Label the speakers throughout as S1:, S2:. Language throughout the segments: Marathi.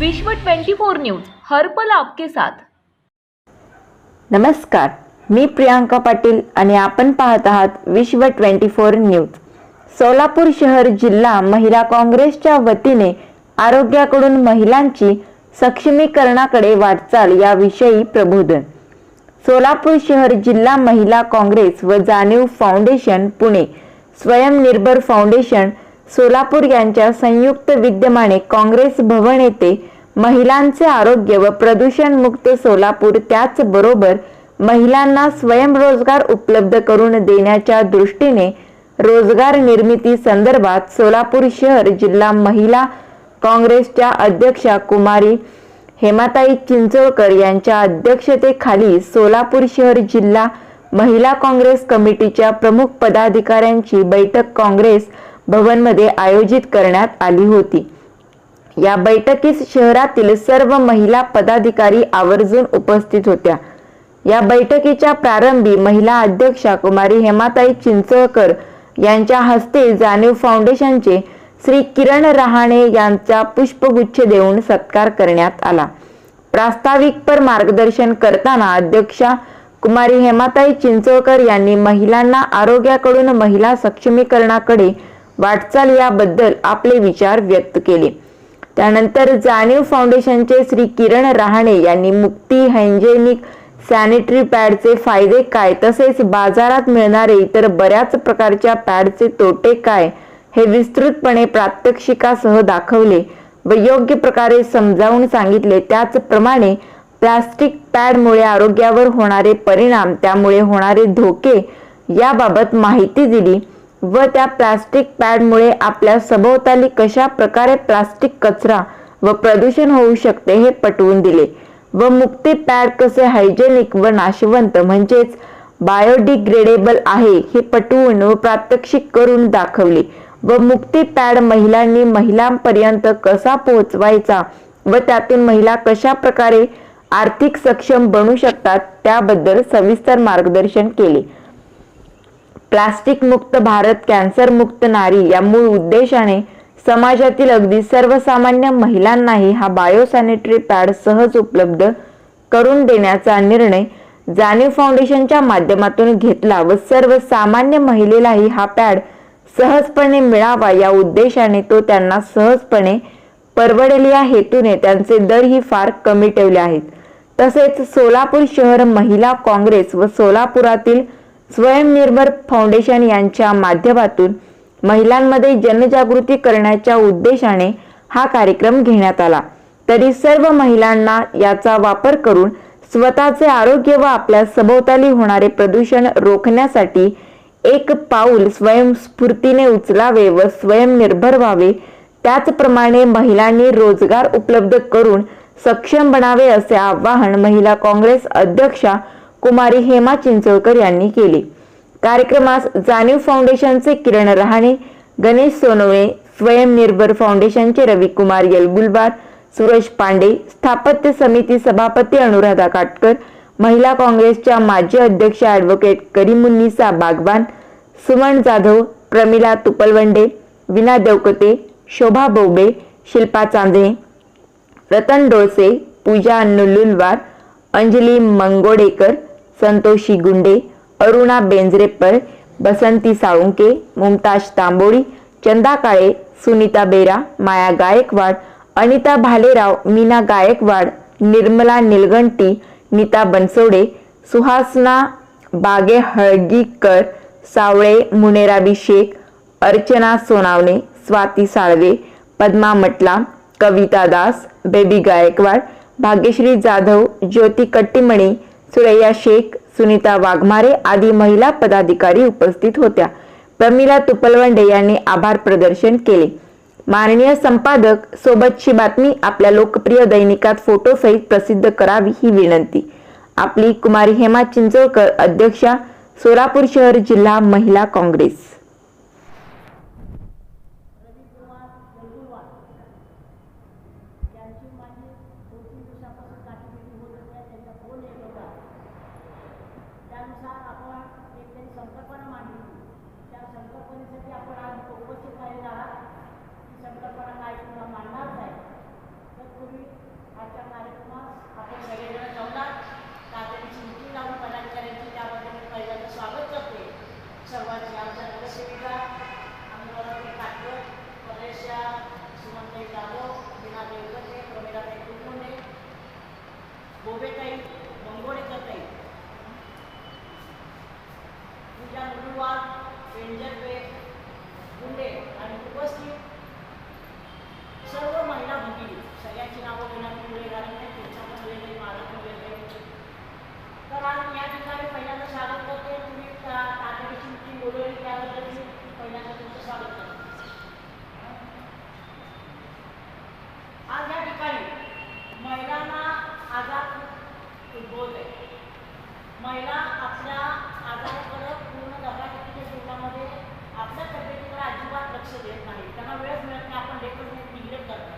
S1: विश्व 24 न्यूज हर्पल आपके साथ.
S2: नमस्कार मी प्रियांका पाटील आणि आपण पाहत आहात विश्व ट्वेंटी फोर न्यूज. सोलापूर शहर जिल्हा महिला काँग्रेसच्या वतीने आरोग्याकडून महिलांची सक्षमीकरणाकडे वाटचाल याविषयी प्रबोधन. सोलापूर शहर जिल्हा महिला काँग्रेस व जाणीव फाउंडेशन पुणे स्वयंनिर्भर फाउंडेशन सोलापूर यांच्या संयुक्त विद्यमाने काँग्रेस भवन येथे महिलांचे आरोग्य व प्रदूषण मुक्त सोलापूर त्याचबरोबर महिलांना स्वयंरोजगार उपलब्ध करून देण्याच्या दृष्टीने रोजगार निर्मिती संदर्भात सोलापूर शहर जिल्हा महिला काँग्रेसच्या अध्यक्षा कुमारी हेमाताई चिंचोळकर यांच्या अध्यक्षतेखाली सोलापूर शहर जिल्हा महिला काँग्रेस कमिटीच्या प्रमुख पदाधिकाऱ्यांची बैठक काँग्रेस भवनमध्ये आयोजित करण्यात आली होती. या बैठकीस शहरातील सर्व महिला पदाधिकारी आवर्जून उपस्थित होत्या. या बैठकीच्या प्रारंभी महिला अध्यक्षा कुमारी हेमाताई चिंचळकर यांच्या हस्ते जाणीव फाउंडेशनचे श्री किरण रहाणे यांचा पुष्पगुच्छ देऊन सत्कार करण्यात आला. प्रास्ताविक पर मार्गदर्शन करताना अध्यक्षा कुमारी हेमाताई चिंचोळकर यांनी महिलांना आरोग्याकडून महिला सक्षमीकरणाकडे वाटचाल याबद्दल आपले विचार व्यक्त केले. त्यानंतर जाणीव फाउंडेशनचे श्री किरण रहाणे यांनी मुक्ती हायजेनिक सॅनिटरी पॅडचे फायदे काय तसेच बाजारात मिळणारे इतर बऱ्याच प्रकारच्या पॅडचे तोटे काय हे विस्तृतपणे प्रात्यक्षिकासह दाखवले व योग्य प्रकारे समजावून सांगितले. त्याचप्रमाणे प्लास्टिक पॅडमुळे आरोग्यावर होणारे परिणाम त्यामुळे होणारे धोके याबाबत माहिती दिली. व त्या प्लास्टिक पॅडमुळे आपल्या सभोवताली कशा प्रकारे प्लास्टिक कचरा व प्रदूषण होऊ शकते हे पटवून दिले. व मुक्ती पॅड कसे हायजेनिक व नाशवंत म्हणजेच बायोडिग्रेडेबल आहे हे पटवून व प्रात्यक्षिक करून दाखवले. व मुक्ती पॅड महिलांनी महिलांपर्यंत कसा पोहोचवायचा व त्यातून महिला कशा प्रकारे आर्थिक सक्षम बनू शकतात त्याबद्दल सविस्तर मार्गदर्शन केले. प्लास्टिक मुक्त भारत कॅन्सर मुक्त नारी या मूळ उद्देशाने समाजातील अगदी सर्वसामान्य महिलांनाही हा बायोसॅनिटरी पॅड सहज उपलब्ध करून देण्याचा निर्णय जाणीव फाउंडेशनच्या माध्यमातून घेतला व सर्वसामान्य महिलेलाही हा पॅड सहजपणे मिळावा या उद्देशाने तो त्यांना सहजपणे परवडेल या हेतूने त्यांचे दरही फार कमी ठेवले आहेत. तसेच सोलापूर शहर महिला काँग्रेस व सोलापुरातील स्वयंनिर्भर फाउंडेशन यांच्या माध्यमातून महिलांमध्ये जनजागृती करण्याच्या उद्देशाने हा कार्यक्रम घेण्यात आला. तरी सर्व महिलांना याचा वापर करून स्वतःचे आरोग्य व आपल्या सभोवताली होणारे प्रदूषण रोखण्यासाठी एक पाऊल स्वयंस्फूर्तीने उचलावे व स्वयंनिर्भर व्हावे. त्याचप्रमाणे महिलांनी रोजगार उपलब्ध करून सक्षम बनावे असे आवाहन महिला काँग्रेस अध्यक्षा कुमारी हेमा चिंचोळकर यांनी केले. कार्यक्रमास जाणीव फाउंडेशनचे किरण रहाणे गणेश सोनवणे स्वयंनिर्भर फाउंडेशनचे रविकुमार येलगुलबार सुरेश पांडे स्थापत्य समिती सभापती अनुराधा काटकर महिला काँग्रेसच्या माजी अध्यक्ष ॲडव्होकेट करीमुन्निसा बागवान सुमन जाधव प्रमिला तुपलवंडे विना देवकते शोभा बोबे शिल्पा चांदणे रतन डोळसे पूजा नुलुलवार अंजली मंगोडेकर संतोषी गुंडे अरुणा बेंजरेपर बसंती साळुंके मुमताज तांबोळी चंदा काळे सुनीता बेरा माया गायकवाड अनिता भालेराव मीना गायकवाड निर्मला निलगंटी नीता बनसोडे सुहासना बागे हळगीकर सावळे मुनेराबी शेख अर्चना सोनावणे स्वाती साळवे पद्मा मटला कविता दास बेबी गायकवाड भाग्यश्री जाधव ज्योती कट्टीमणी सुरैया शेख सुनीता वाघमारे आदी महिला पदाधिकारी उपस्थित होत्या. प्रमिला तुपलवंडे यांनी आभार प्रदर्शन केले. माननीय संपादक सोबतची बातमी आपल्या लोकप्रिय दैनिकात फोटोसहित प्रसिद्ध करावी ही विनंती. आपली कुमारी हेमा चिंचोळकर अध्यक्षा सोलापूर शहर जिल्हा महिला काँग्रेस
S3: त्यांची माझी दोन तीन दिवसापासून गाठीभेटी होत होत्या त्यांचा फोन येत होता त्यानुसार आपण एक तरी संकल्पना मांडली. त्या संकल्पनेसाठी आपण आज उपस्थित झालेला आहात. ही संकल्पना काय तुम्हाला मांडणारच आहे तर तत्पूर्वी आजच्या कार्यक्रमास आपण सगळेजण जमलात तातडी चिंती लावून प्रदान करायची. त्याबद्दल मी पहिल्यांदा स्वागत करते. सर्वांचे आमच्या नगरसेविका आमदार काटकर परेशा सुमनताई जाधव मीना देवगते प्रमिलाताई कुलमुंडे गोबेताई मंगोळेकरताई पूजा मुरुवार पेंजरपे गुंडे आणि उपस्थित सर्व महिला भगिनी सगळ्यांची नावं घेण्यात वेळ घालत नाही त्यांच्याकडून वेळ नाही माझा पण वेळ नाही तर आज या ठिकाणी पहिल्यांदा स्वागत करते तुम्ही त्या- तातडी चिंती बोलवली त्याबद्दल मी पहिल्यांदा तुमचं स्वागत करते आज या ठिकाणी महिलांना आजार उद्भवत आहे महिला आपल्या आजाराकडे पूर्ण धगाधकीच्या जीवनामध्ये आपल्या तब्येतीकडे अजिबात लक्ष देत नाही त्यांना वेळच मिळत नाही आपण लेकर निग्लेक्ट करतो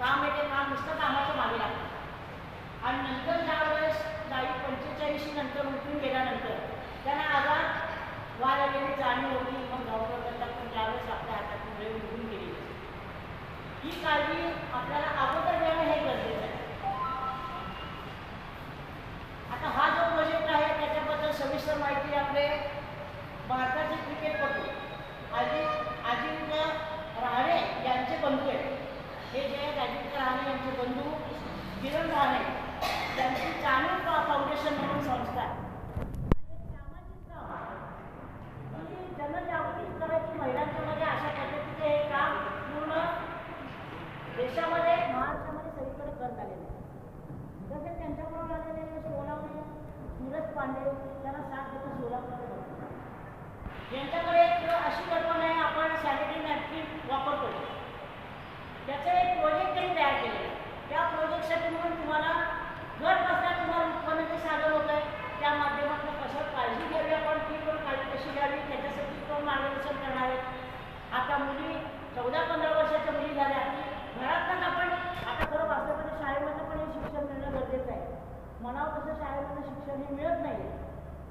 S3: काम येते काम नुसतं कामाच्या मागे लागतं आणि नंतर ज्या वेळेस चाळीस पंचेचाळीशी नंतर उठून गेल्यानंतर त्यांना आजार वाढ आलेली जाणीव होती मग डॉक्टर करतात पण ज्यावेळेस आपल्या हातातून वेळ निघून गेली ही काळजी आपल्याला अगोदर घेणं हे गरजेचं आहे. आता हा जो प्रोजेक्ट आहे त्याच्याबद्दल सविस्तर माहिती आपले भारताचे क्रिकेटपटू अजित अजिंक्य रहाणे यांचे बंधू आहेत. हे जे आहेत अजिंक्य राणे यांचे बंधू किरण रहाणे त्यांची जाणीव फा- फाउंडेशन म्हणून संस्था आहे आणि एक सामाजिक काम आहे. ही जनजागृती करायची महिलांच्यामध्ये अशा पद्धतीचे हे काम पूर्ण देशामध्ये महाराष्ट्रामध्ये सगळीकडे करत आलेले आहे त्यांच्याकडून आलेले म्हणजे सोलापूर नीरज पांडे त्यांना साथ देतो सोलापूरचे यांच्याकडे एक अशी कल्पना आहे आपण सॅनिटरी नॅपकिन वापरतो त्याचं एक प्रोजेक्ट त्यांनी तयार केलेलं आहे त्या प्रोजेक्टसाठी म्हणून तुम्हाला घर बसल्या तुम्हाला उत्पन्नाचे साधन होत आहे त्या माध्यमातून कसं काळजी घ्यावी आपण ती पण काळजी कशी घ्यावी त्याच्यासाठी कोण मार्गदर्शन करणार आहे? आता मुली चौदा पंधरा वर्षात मुली झाल्या की घरातच आपण आता खरं वाचलं म्हणजे शाळेमधलं पण हे शिक्षण मिळणं गरजेचं आहे तसं शाळेमध्ये शिक्षण हे मिळत नाही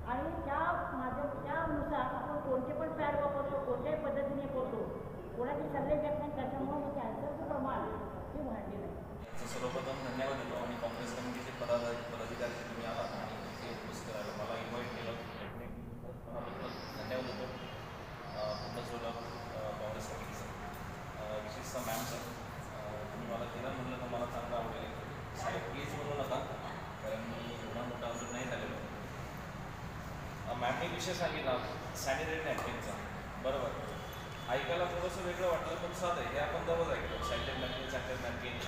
S3: आणि त्या माध्यम त्यानुसार आपण कोणते पण पॅड वापरतो कोणत्याही पद्धतीने करतो कोणाचे सल्ले घेत नाही त्याच्यामुळे कॅन्सरचं प्रमाण हे वाढलेलं आहे.
S4: सर्वप्रथम धन्यवाद देतो आणि काँग्रेस कमिटीचे पदाधिकारी तुम्ही आलात आणि इथे उपस्थित राहिला मला इन्व्हाइट केलं त्याबद्दल धन्यवाद देतो अं, पूर्ण सोडा काँग्रेस कमिटीचं अं, विशेषतः मॅमचं अं, तुम्ही मला केलं म्हटलं तर मला चांगलं आवडेल साहेब प्लीज म्हणू नका कारण मी एवढा मोठा अजून नाही झालेलो अं, मॅमने विषय सांगितला. सॅनिटरी नॅपकिनचा बरोबर. ऐकायला थोडंसं वेगळं वाटलं पण साधं आहे. हे आपण जवळ ऐकलं सॅनिटरी नॅपकिन सॅनिटरी नॅपकिन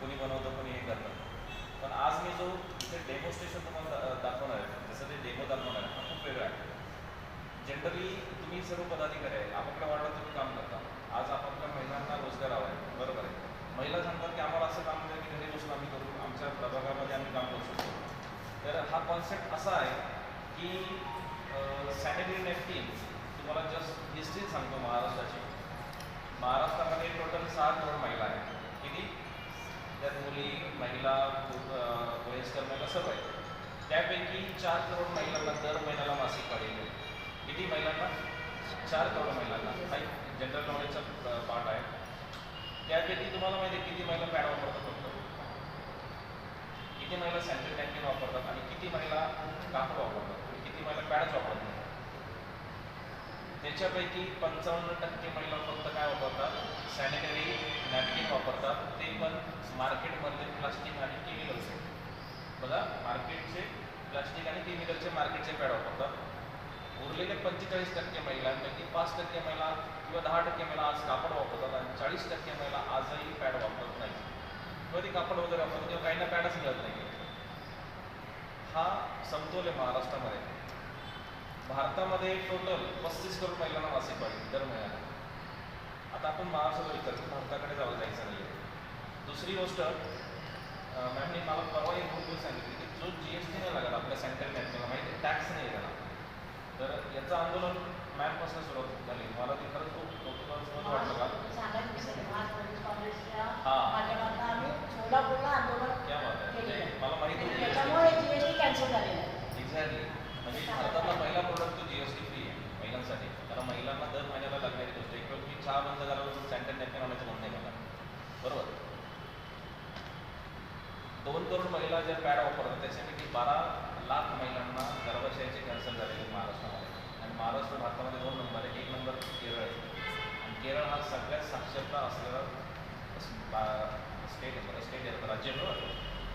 S4: कोणी बनवतं कोणी हे करतं. पण आज मी जो इथे डेमॉन्स्ट्रेशन तुम्हाला दाखवणार आहे. जसं ते डेमो दाखवणार आहे. हा खूप वेगळा आहे. जनरली तुम्ही सर्व पदाधिकारी आहे. आपापल्या वार्डात तुम्ही काम करता. आज आपापल्या महिलांना रोजगार हवा आहे. बरोबर आहे. महिला सांगतात की आम्हाला असं काम मिळेल की घरी बसून आम्ही करू. आमच्या प्रभागामध्ये आम्ही काम करू शकतो. तर हा कॉन्सेप्ट असा आहे की सॅनिटरी नॅपकिन तुम्हाला जस्ट हिस्ट्री सांगतो महाराष्ट्राची. महाराष्ट्रामध्ये टोटल सहा करोड महिला आहेत. किती? त्यात मुली महिला वयस्कर महिला सर्व आहेत. त्यापैकी चार करोड महिलांना दर महिन्याला मासिक पाळी किती महिलांना? चार करोड महिलांना. हा जनरल नॉलेजचा पार्ट आहे. त्यापैकी तुम्हाला माहिती आहे किती महिला पॅड वापरतात फक्त? किती महिला सॅनिटरी नॅपकिन वापरतात आणि किती महिला कापड वापरतात? टक्के महिला पॅडच वापरतात त्याच्यापैकी पंचावन्न टक्के महिला फक्त काय वापरतात? सॅनिटरी नॅपकिन वापरतात. ते पण मार्केटमधले प्लास्टिक आणि केमिकलचे बघा मार्केटचे प्लास्टिक आणि केमिकलचे मार्केटचे पॅड वापरतात. उरलेले पंचेचाळीस टक्के महिलांपैकी पाच टक्के महिला किंवा दहा टक्के महिला आज कापड वापरतात आणि चाळीस टक्के महिला आजही पॅड वापरत नाही किंवा ती कापड वगैरे वापरतात किंवा काहींना पॅडच मिळत नाही हा समतोल आहे महाराष्ट्रामध्ये. भारतामध्ये टोटल पस्तीस करोड महिलांना मासिक पाळी दर महिन्याला. आता आपण महाराष्ट्राचा विचार भारताकडे जाऊ जायचं नाही आहे दुसरी गोष्ट मॅमने मला परवा एक गोष्ट सांगितली की जो जी एस टी नाही लागत आपल्या सेंट्रल बँकेला माहिती आहे टॅक्स नाही त्याला तर याचं आंदोलन मॅमपासून सुरुवात झाली. मला ते खरंच खूप कौतुकास्पद वाटलं हा. म्हणजे. मला माहिती एक्झॅक्टली म्हणजे भारतातला पहिला प्रोडक्ट तो जी एस टी फ्री आहे महिलांसाठी. कारण महिलांना दर महिन्याला लागणारी गोष्ट एक वेळ मी चहा बंद करायला सॅनिटरी नॅपकिन आणायचं बंद नाही मला बरोबर? दोन करोड महिला ज्या पॅड वापरतात त्याच्यापैकी बारा लाख महिलांना गर्भाशयाचे कॅन्सर झालेले महाराष्ट्रामध्ये. आणि महाराष्ट्र भारतामध्ये दोन नंबर आहे. एक नंबर केरळ आहे. आणि केरळ हा सगळ्यात साक्षरता असलेला स्टेट स्टेट आहे. राज्य मिळतो